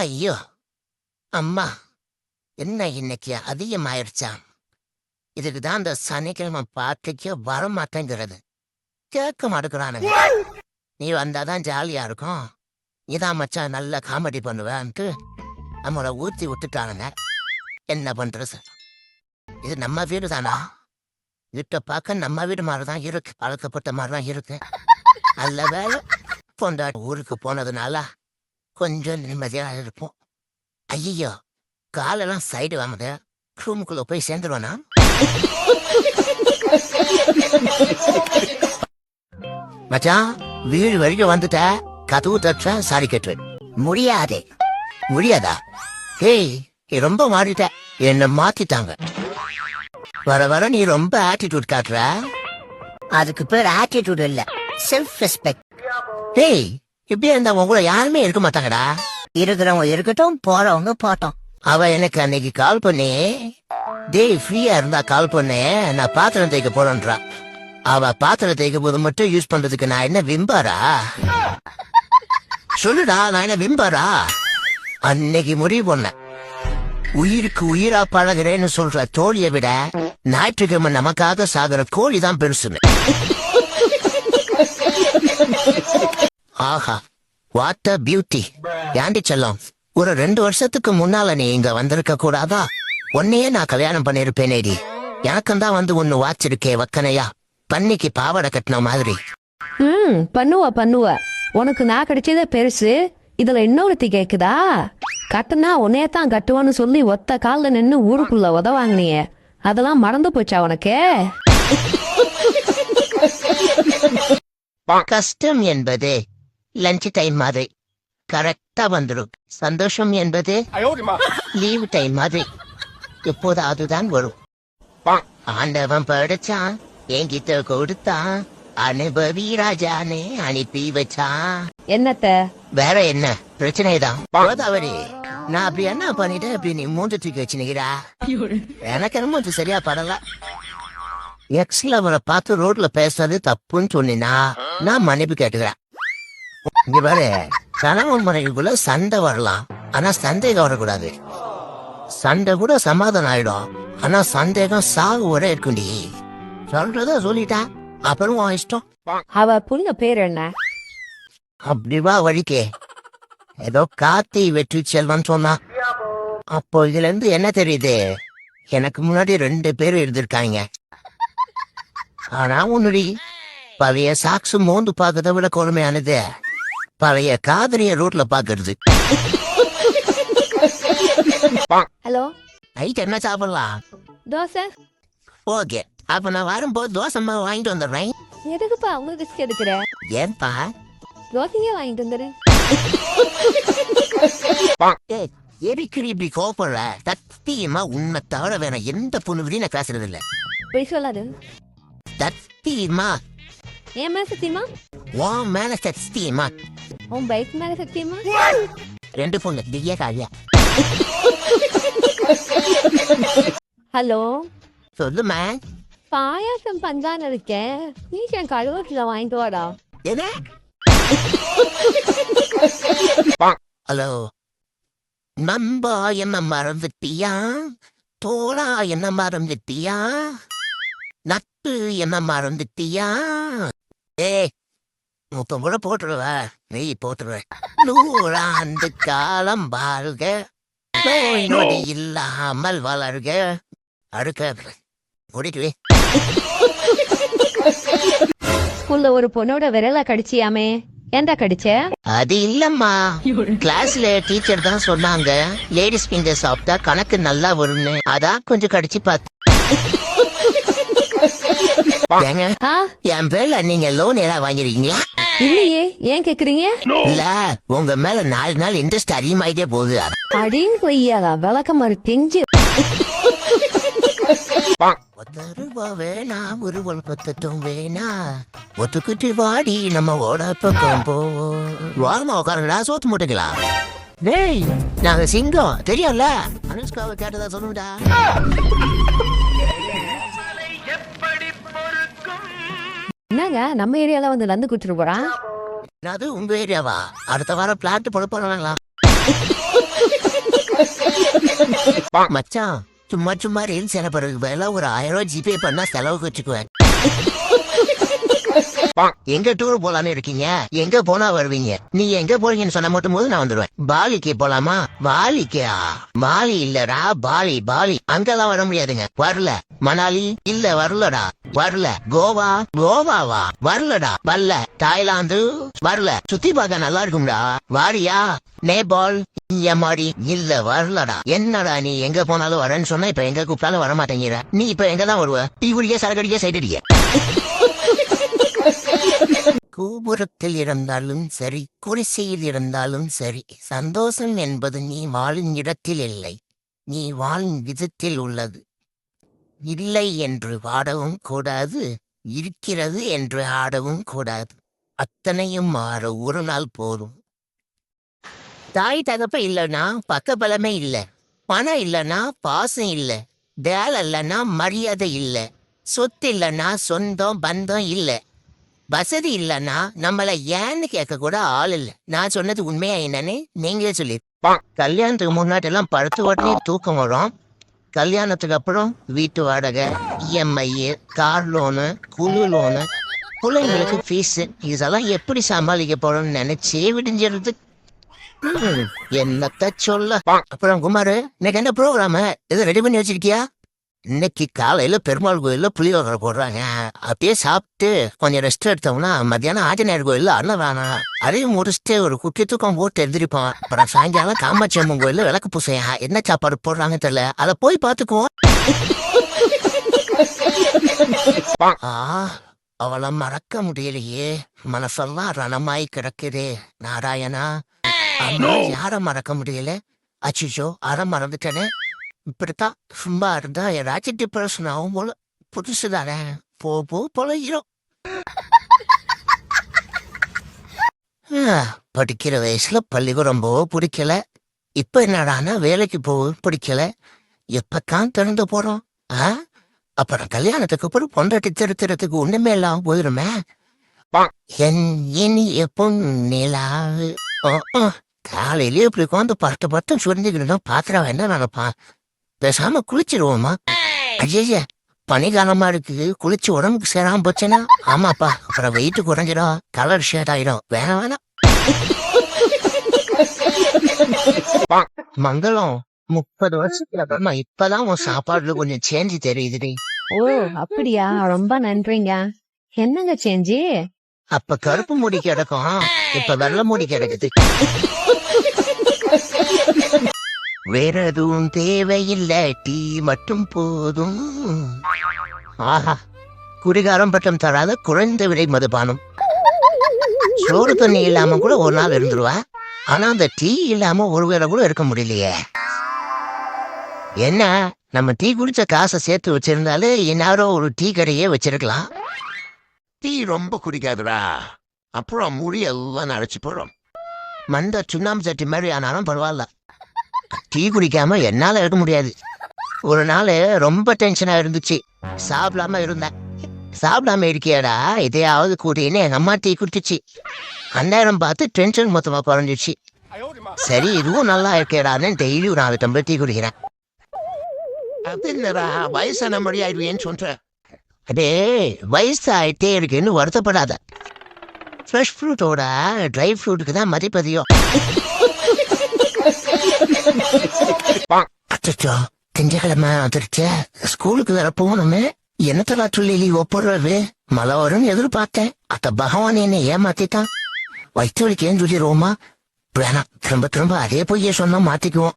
ஐயோ அம்மா என்ன இன்னைக்கு அதிகமாயிருச்சாம் இதுக்கு தான் இந்த சனிக்கிழமை பார்க்கவே வர மாட்டேங்கிறது கேட்க மாட்டேங்கிறானுங்க நீ வந்தாதான் ஜாலியா இருக்கும். இதான் மச்சான் நல்ல காமெடி பண்ணுவேன்ட்டு நம்மளை ஊற்றி விட்டுட்டானுங்க. என்ன பண்றது இது நம்ம வீடு தானா? வீட்டை பார்க்க நம்ம வீடு மாதிரி தான் இருக்கு பழக்கப்பட்ட மாதிரி தான் இருக்கு. நல்ல வேலை பொண்டாட்டி ஊருக்கு போனதுனால கொஞ்சம் நிம்மதியா இருப்போம். ஐயோ காலெல்லாம் சைடு வாங்குது ரூமுக்குள்ள போய் சேர்ந்துருவானா? மச்சான் வீடு வரைக்கும் வந்துட்ட. கதவு தற்ற சாரி கேட்டுவேன் முடியாதே. முடியாதா? ஏய் நீ ரொம்ப மாறிட்ட. என்ன மாத்திட்டாங்க. வர வர நீ ரொம்ப ஆட்டிடியூட் காட்டுற. அதுக்கு பேர் ஆட்டிடியூட் இல்ல. செல்ஃப் ரெஸ்பெக்ட் டேய் இப்படியே இருந்தா உங்க கூட யாருமே இருக்க மாட்டாங்கடா. இருக்கிறவங்க இருக்கட்டும் போறவங்க போட்டோம் அவ எனக்கு அன்னைக்கு கால் பண்ணி. டேய் ஃப்ரீயா இருந்தா கால் பண்ணு. நான் பாத்திரம் தேய்க்க போறேன்றா. அவ பாத்திரம் தேய்க்கும் போது மட்டும் யூஸ் பண்றதுக்கு நான் என்ன விம்பாரா? சொல்லுடா நான் என்ன விம்பாரா? அன்னைக்கு முடிவு பண்ணேன் உயிருக்கு உயிரா பழகுறேன்னு சொல்ற தோழியை விட ஞாயிற்றுக்கிழமை நமக்காக சாகுற கோழி தான் பெருசுன்னு. ஆஹா வாட் அ பியூட்டி ஏண்டி செல்லம் ஒரு ரெண்டு வருஷத்துக்கு முன்னால நீ இங்க வந்திருக்க கூடாதா? உன்னையே நான் கல்யாணம் பண்ணிருப்பேனேடி. எனக்கும் தான் வந்து ஒன்னு வாச்சிருக்கே வக்கனையா. பன்னிக்கு பாவாடை கட்டின மாதிரி. ம் பண்ணுவ பண்ணுவ. உனக்கு நான் கிடைச்சதே பெருசு. இதுல இன்னொருத்தி கேக்குதா? கட்டுனா உன்னைய தான் கட்டுவான்னு சொல்லி ஒத்த கால்ல நின்னு ஊருக்குள்ள உதவாங்கினியே. அதெல்லாம் மறந்து போச்சா உனக்கு? கஷ்டம் என்பது. லஞ்ச் டைம் மாதிரி. கரெக்டா வந்துடும் சந்தோஷம் என்பது லீவ் டைம் மாதிரி. எப்போது அதுதான் வரும். ஆண்டவன் படைச்சான். என்கிட்ட கொடுத்தான். அனுபவி ராஜானே அனுப்பி வச்சான். என்னத்த? வேற என்ன? பிரச்சனை தான் கோதாவரி நான் அப்படி என்ன பண்ணிட்டேன்? அப்படி நீ மூஞ்ச தூக்கி வச்சுனுக்கிறா? எனக்கு என்னமோ இது சரியா படல. எக்ஸ்ல அவரை பார்த்து ரோட்ல பேசுறது தப்புன்னு சொன்னீனா நான் மன்னிப்பு கேட்டுக்கிறேன். இங்க பாரு கணவன் மனைவிக்குள்ள சண்டை வரலாம். ஆனா சந்தேகம் வரக்கூடாது. சண்டை கூட சமாதானம் ஆயிடும். ஆனா சந்தேகம் சாகு வரை இருக்குண்டி. சொல்றத சொல்லிட்டா அப்புறம் உன் இஷ்டம். அவ புள்ள பேர் என்ன? அப்படி வா வழிக்கே. ஏதோ காத்தி வெற்றி செல்வன் சொன்னா. அப்போ இதுல இருந்து என்ன தெரியுது? எனக்கு முன்னாடி ரெண்டு பேர் இருந்திருக்காங்க. ஆனா உன்னுடி பழைய சாக்ஸு மோந்து பார்க்கறத விட கொடுமையானது. பழைய காதலிய ரோட்ல பாக்குறது. ஹலோ? நைட் என்ன சாப்பிடலாம்? தோசை. ஓகே. அப்ப நான் வரும்போது தோசை மாவு வாங்கிட்டு வந்துடுறேன். எதுக்குப்பா அவ்வளவு ரிஸ்க் எடுக்கிற? ஏன்பா? தோசையே வாங்கிட்டு வந்துரு ஏய், எதுக்கு இப்படி கோபப்படுற சத்தியமா உண்மை தவிர வேற எந்த பொண்ணு நான் பேசுறது இல்ல. போய் சொல்லாது. சத்தியமா? என் மேல சத்தியமா உன் மேல சத்தியமா உன் பைக் மேல சத்தியமா ரெண்டு பொண்ணு திவ்யா காவியா. ஹலோ? சொல்லுமா பாயாசம் பஞ்சான்னு இருக்கேன். நீ என் கழுவத்துல வாங்கிட்டு வாடா. என்ன? ஹலோ. நம்பா என்ன மறந்துட்டியா? தோழா என்ன மறந்துட்டியா? நட்பு என்ன மறந்துட்டியா? ஏ முத்தம் கூட போட்டுருவ. நீ போட்டுருவ நூறாண்டு காலம் வாழ்க. நோய் நொடி இல்லாமல் வளர்க. அடுக்க முடிக்கவே. ஸ்கூல்ல ஒரு பொண்ணோட விரல கடிச்சியாமே. ஏன்டா கடிச்ச? அது இல்லம்மா. கிளாஸ்ல டீச்சர் தான் சொன்னாங்க. லேடிஸ் ஃபிங்கர் சாப்பிட்டா கணக்கு நல்லா வரும்னு. அதான் கொஞ்சம் கடிச்சு பார்த்து. ஏங்க என் பேர்ல நீங்க லோன் ஏதாவது வாங்கிருக்கீங்களா? இல்லையே ஏன் கேக்குறீங்க? இல்ல உங்க மேல நாலு நாள் இன்ட்ரெஸ்ட் அதிகமாயிட்டே போகுது. அடின்னு கொய்யாதா விளக்க மாதிரி தெஞ்சு ஒத்த ரூபா வேணா ஒரு பத்தட்டும் வேணா. ஒத்துக்கிட்டு வாடி நம்ம ஓட பக்கம் போ. வாரமா உட்காருங்களா சோத்து மூட்டைங்களா டேய் நாங்க சிங்கம் தெரியும்ல? அனுஷ்காவை கேட்டதா சொல்லுடா என்னங்க? நம்ம ஏரியால வந்து நந்து குடிச்சிட்டு போறான் அது உங்க ஏரியாவா? அடுத்த வாரம் பிளாட் போட போறாங்களா? மச்சான் சும்மா சும்மா ரீல்ஸ் எனப்படுறதுக்கு பதிலாக ஒரு ஆயிரம் ரூபாய் ஜிபே பண்ணா செலவுக்கு வச்சுக்குவேன். எங்க டூர் போலான்னு இருக்கீங்க? எங்க போனா வருவீங்க? நீ எங்க போறீங்கன்னு சொன்ன மட்டும் போது நான் வந்துடுவேன் பாலிக்கு போலாமா? பாலிக்கா பாலி இல்லடா பாலி பாலி. அங்கெல்லாம் வர முடியாதுங்க. வரல. மணாலி இல்ல வரலடா. வரல. கோவா? கோவாவா? வரலடா. வரல. தாய்லாந்து? வரல. சுத்தி பார்க்க நல்லா இருக்கும்டா. வாரியா? நேபாள்? மாதிரி இல்ல வரலடா. என்னடா நீ எங்க போனாலும் வரேன்னு சொன்னா இப்ப எங்க கூப்பிட்டாலும் வர மாட்டேங்கிற? நீ இப்ப எங்க தான் வருவ? டீ குடிக்க சரக்கடிக்க சைட் கோபுரத்தில் இருந்தாலும் சரி குடிசையில் இருந்தாலும் சரி சந்தோஷம் என்பது நீ வாழும் இடத்தில் இல்லை. நீ வாழும் விதத்தில் உள்ளது. இல்லை என்று வாடவும் கூடாது இருக்கிறது என்று ஆடவும் கூடாது. அத்தனையும் மாற ஒரு நாள் போதும். தாய் தகப்ப இல்லைன்னா பக்கபலமே இல்ல. பணம் இல்லைன்னா பாசம் இல்ல. வேலை இல்லைன்னா மரியாதை இல்ல. சொத்து இல்லைன்னா சொந்தம் பந்தம் இல்ல. வசதி இல்லைன்னா நம்மள ஏன்னு கேட்க கூட ஆள் இல்ல. நான் சொன்னது உண்மையா என்னன்னு நீங்களே சொல்லி கல்யாணத்துக்கு முன்னாடி எல்லாம் படுத்த உடனே தூக்கம் வரும். கல்யாணத்துக்கு அப்புறம் வீட்டு வாடகை இஎம்ஐ கார் லோனு குழு லோனு பிள்ளைங்களுக்கு ஃபீஸ் இதெல்லாம் எப்படி சமாளிக்க போறோம்னு நினைச்சே விடிஞ்சிருது. என்னத்த சொல்ல? அப்புறம் குமாரு இன்னைக்கு என்ன ப்ரோக்ராம் எது ரெடி பண்ணி வச்சிருக்கியா? இன்னைக்கு காலையில பெருமாள் கோயில்ல புளியோகரை போடுறாங்க. அப்படியே சாப்பிட்டு கொஞ்சம் ரெஸ்ட் எடுத்தோம்னா மத்தியானம் ஆஞ்சநேயர் கோயில்ல அன்னதானம் அதையும் முடிச்சுட்டு ஒரு குட்டி தூக்கம் போட்டு எழுந்திருப்போம். அப்புறம் சாயங்காலம் காமாட்சி அம்மன் கோயில்ல விளக்கு பூசையா? என்ன சாப்பாடு போடுறாங்க தெரியல. அதை போய் பாத்துக்குவோம் ஆ அவளை மறக்க முடியலையே. மனசெல்லாம் ரணமாய் கிடக்குதே. நாராயணா யார மறக்க முடியல? அச்சிச்சோ அற மறந்துட்டேனே. இப்படித்தான் சும்மா இருந்தா ஏதாச்சும் டிப்ரெஷன் ஆகும் போல. புதுசு தானே போ போ பொழைக்கிறோம் படிக்கிற வயசுல பள்ளிக்கூடம் போக பிடிக்கல. இப்ப என்னடானா வேலைக்கு போக பிடிக்கல. எப்பக்கான் திறந்து போறோம்? ஆ? அப்புறம் கல்யாணத்துக்கு அப்புறம் பொண்டாட்டி திருத்துறதுக்கு ஒண்ணுமே இல்லாம போயிருமே. என் இனிய பொன்னிலாவு. காலையிலேயே இப்படி உட்காந்து பத்து பட்டு சுரிஞ்சுக்கிட்டு பாத்திரம் என்ன நினைப்பான்? பேசாம குளிச்சிருவோமா ஐய பனிகாலமா இருக்கு குளிச்சு உடம்புக்கு சேராம போச்சுன்னா? ஆமாப்பா அப்புறம் வெயிட் குறைஞ்சிடும் கலர் ஷேட் ஆயிடும் வேணாம் வேணாம் மங்களம் முப்பது வருஷத்துல அப்புறமா இப்பதான் உன் சாப்பாடுல கொஞ்சம் சேஞ்ச் தெரியுதுடி. ஓ அப்படியா? ரொம்ப நன்றிங்க. என்னங்க சேஞ்சி அப்ப கருப்பு முடி கிடக்கும். இப்ப வெள்ளை முடி கிடக்குது. வேற எதுவும் தேவையில்லை. டீ மட்டும் போதும். ஆஹா குடிகாரம் பட்டம் தராத குறைந்த விலை மதுபானம். சோறு தண்ணி இல்லாம கூட ஒரு நாள் இருந்துருவா. ஆனா அந்த டீ இல்லாம ஒரு வேளை கூட இருக்க முடியலையே. என்ன நம்ம டீ குடிச்ச காசை சேர்த்து வச்சிருந்தாலே இந்நேரம் ஒரு டீ கடையே வச்சிருக்கலாம். டீ ரொம்ப குடிக்காதுடா. அப்புறம் முடி எல்லாம் அடைச்சு போடும் மண்ட சுண்ணாம்பு சட்டி மாதிரி ஆனாலும் பரவாயில்ல. டீ குடிக்காம என்னால இருக்க முடியாது. ஒரு நாள் ரொம்ப டென்ஷனாக இருந்துச்சு. சாப்பிடாம இருந்தேன். சாப்பிடாம இருக்கியாடா? இதையாவது கூட்டின்னு எங்கள் அம்மா டீ குடிச்சிச்சு. அந்நேரம் பார்த்து டென்ஷன் மொத்தமாக குறைஞ்சிச்சு சரி இதுவும் நல்லா இருக்கேடான்னு டெய்லி ஒரு நாலு டம்ளர் டீ குடிக்கிறேன். அது என்னடா வயசான மொழி ஆயிடுவேன்னு சொல்றேன் அடே வயசு இருக்குன்னு வருத்தப்படாத. ஃப்ரெஷ் ஃப்ரூட்டோட ட்ரை ஃப்ரூட்டுக்கு தான் மதிப்பதியம் அச்சோ திங்கக்கிழமை வந்துருச்சு ஸ்கூலுக்கு வேற போகணுமே. என்னத்தலா சொல்லி லீவ் மழை வரும்னு எதிர்பார்த்தேன். அத்த பகவான் என்ன ஏமாத்திட்டான். வயிற்று வலிக்கேன்னு சொல்லிடுவோமா? வேணாம் திரும்ப திரும்ப அதே பொய்யே சொன்னா மாத்திக்குவோம்.